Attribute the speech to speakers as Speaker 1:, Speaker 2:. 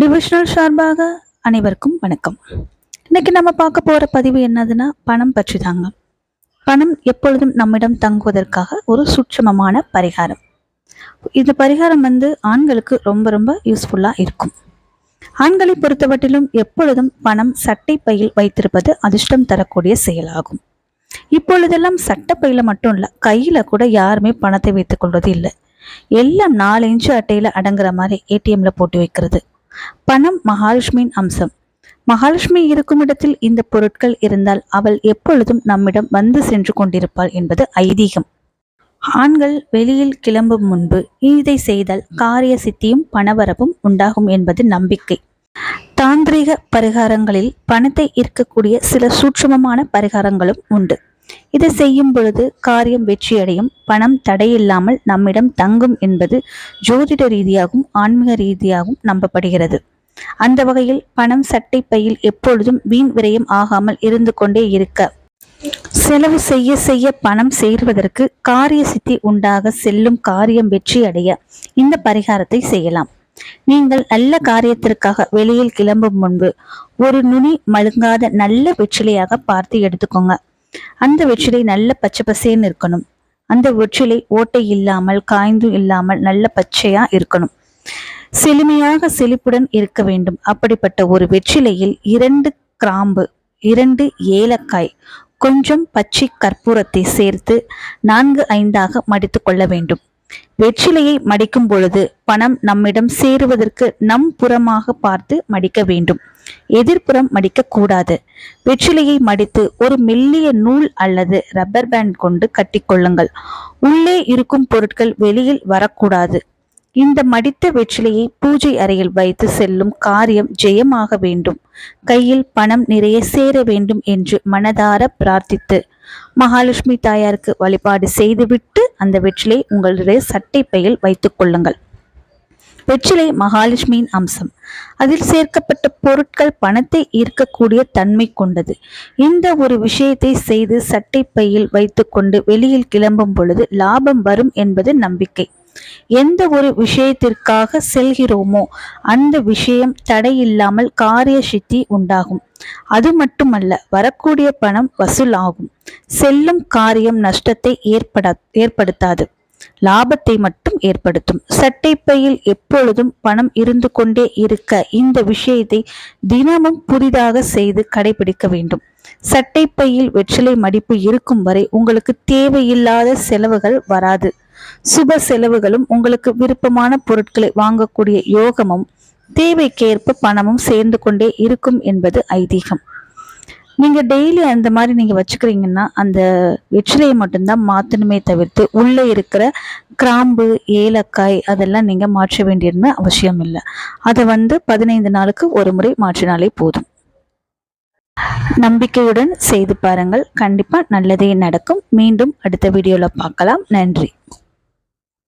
Speaker 1: Divisional சார்பாக அனைவருக்கும் வணக்கம். இன்னைக்கு நம்ம பார்க்க போகிற பதிவு என்னதுன்னா பணம் பற்றி தாங்க பணம் எப்பொழுதும் நம்மிடம் தங்குவதற்காக ஒரு சுட்சமமான பரிகாரம். இந்த பரிகாரம் வந்து ஆண்களுக்கு ரொம்ப ரொம்ப யூஸ்ஃபுல்லாக இருக்கும். ஆண்களை பொறுத்தவற்றிலும் எப்பொழுதும் பணம் சட்டை பையில் வைத்திருப்பது அதிர்ஷ்டம் தரக்கூடிய செயலாகும். இப்பொழுதெல்லாம் சட்டை பையில் மட்டும் இல்லை கையில் கூட யாருமே பணத்தை வைத்துக் கொள்வது இல்லை எல்லாம் நாலு இன்ச்சு அட்டையில் அடங்குற மாதிரி ஏடிஎம்ல போட்டு வைக்கிறது. பணம் மகாலட்சுமியின் அம்சம். மகாலட்சுமி இருக்கும் இடத்தில் இந்த பொருட்கள் இருந்தால் அவள் எப்பொழுதும் நம்மிடம் வந்து சென்று கொண்டிருப்பாள் என்பது ஐதீகம். ஆண்கள் வெளியில் கிளம்பும் முன்பு இதை செய்தால் காரிய சித்தியும் பணவரவும் உண்டாகும் என்பது நம்பிக்கை. தாந்திரிக பரிகாரங்களில் பணத்தை ஈர்க்கக்கூடிய சில சூட்சமமான பரிகாரங்களும் உண்டு. இதை செய்யும் பொழுது காரியம் வெற்றியடையும். பணம் தடையில்லாமல் நம்மிடம் தங்கும் என்பது ஜோதிட ரீதியாகவும் ஆன்மீக ரீதியாகவும் நம்பப்படுகிறது. அந்த வகையில் பணம் சட்டை பையில் எப்பொழுதும் வீண் விரயம் ஆகாமல் இருந்து கொண்டே இருக்க. செலவு செய்ய செய்ய பணம் சேர்வதற்கு காரிய சித்தி உண்டாக செல்லும் காரியம் வெற்றி அடைய இந்த பரிகாரத்தை செய்யலாம். நீங்கள் நல்ல காரியத்திற்காக வெளியில் கிளம்பும் முன்பு ஒரு நுனி மழுங்காத நல்ல வெற்றிலையாக பார்த்து எடுத்துக்கோங்க. அந்த வெற்றிலை நல்ல பச்சை பசேன்னு இருக்கணும். அந்த வெற்றிலை ஓட்டை இல்லாமல் காய்ந்தும் இல்லாமல் நல்ல பச்சையா இருக்கணும். செழுமையாக செழிப்புடன் இருக்க வேண்டும். அப்படிப்பட்ட ஒரு வெற்றிலையில் இரண்டு கிராம்பு இரண்டு ஏலக்காய் கொஞ்சம் பச்சை கற்பூரத்தை சேர்த்து நான்கு ஐந்தாக மடித்து கொள்ள வேண்டும். வெற்றிலையை மடிக்கும் பொழுது பணம் நம்மிடம் சேருவதற்கு நம் புறமாக பார்த்து மடிக்க வேண்டும். எதிர்ப்புறம் மடிக்கக்கூடாது. வெற்றிலையை மடித்து ஒரு மெல்லிய நூல் அல்லது ரப்பர் பேண்ட் கொண்டு கட்டிக்கொள்ளுங்கள். உள்ளே இருக்கும் பொருட்கள் வெளியில் வரக்கூடாது. இந்த மடித்த வெற்றிலையை பூஜை அறையில் வைத்து செல்லும் காரியம் ஜெயமாக வேண்டும். கையில் பணம் நிறைய சேர வேண்டும் என்று மனதார பிரார்த்தித்து மகாலட்சுமி தாயாருக்கு வழிபாடு செய்துவிட்டு அந்த வெற்றிலை உங்களுடைய சட்டை பையில் வைத்துக் கொள்ளுங்கள். வெற்றிலை மகாலட்சுமியின் அம்சம். அதில் சேர்க்கப்பட்ட பொருட்கள் பணத்தை ஈர்க்கக்கூடிய தன்மை கொண்டது. இந்த ஒரு விஷயத்தை செய்து சட்டை பையில் வைத்துக்கொண்டு வெளியில் கிளம்பும் பொழுது லாபம் வரும் என்பது நம்பிக்கை. எந்த ஒரு விஷயத்திற்காக செல்கிறோமோ அந்த விஷயம் தடையில்லாமல் காரிய சித்தி உண்டாகும். அது மட்டுமல்ல வரக்கூடிய பணம் வசூலாகும். செல்லும் காரியம் நஷ்டத்தை ஏற்பட ஏற்படுத்தாது. லாபத்தை மட்டும் ஏற்படுத்தும். சட்டைப்பையில் எப்பொழுதும் பணம் இருந்து கொண்டே இருக்க இந்த விஷயத்தை தினமும் புதிதாக செய்து கடைபிடிக்க வேண்டும். சட்டைப்பையில் வெற்றிலை மடிப்பு இருக்கும் வரை உங்களுக்கு தேவையில்லாத செலவுகள் வராது. சுப செலவுகளும் உங்களுக்கு விருப்பமான பொருட்களை வாங்கக்கூடிய யோகமும் தேவைக்கேற்ப பணமும் சேர்ந்து கொண்டே இருக்கும் என்பது ஐதீகம். நீங்க டெய்லி அந்த மாதிரி நீங்க வச்சுக்கிறீங்கன்னா அந்த வெற்றிலையை மட்டும்தான் மாத்தணுமே தவிர்த்து உள்ள இருக்கிற கிராம்பு ஏலக்காய் அதெல்லாம் நீங்க மாற்ற வேண்டியதுன்னு அவசியம் இல்லை. அதை வந்து பதினைந்து நாளுக்கு ஒரு முறை மாற்றினாலே போதும். நம்பிக்கையுடன் செய்து பாருங்கள். கண்டிப்பா நல்லதே நடக்கும். மீண்டும் அடுத்த வீடியோல பார்க்கலாம். நன்றி.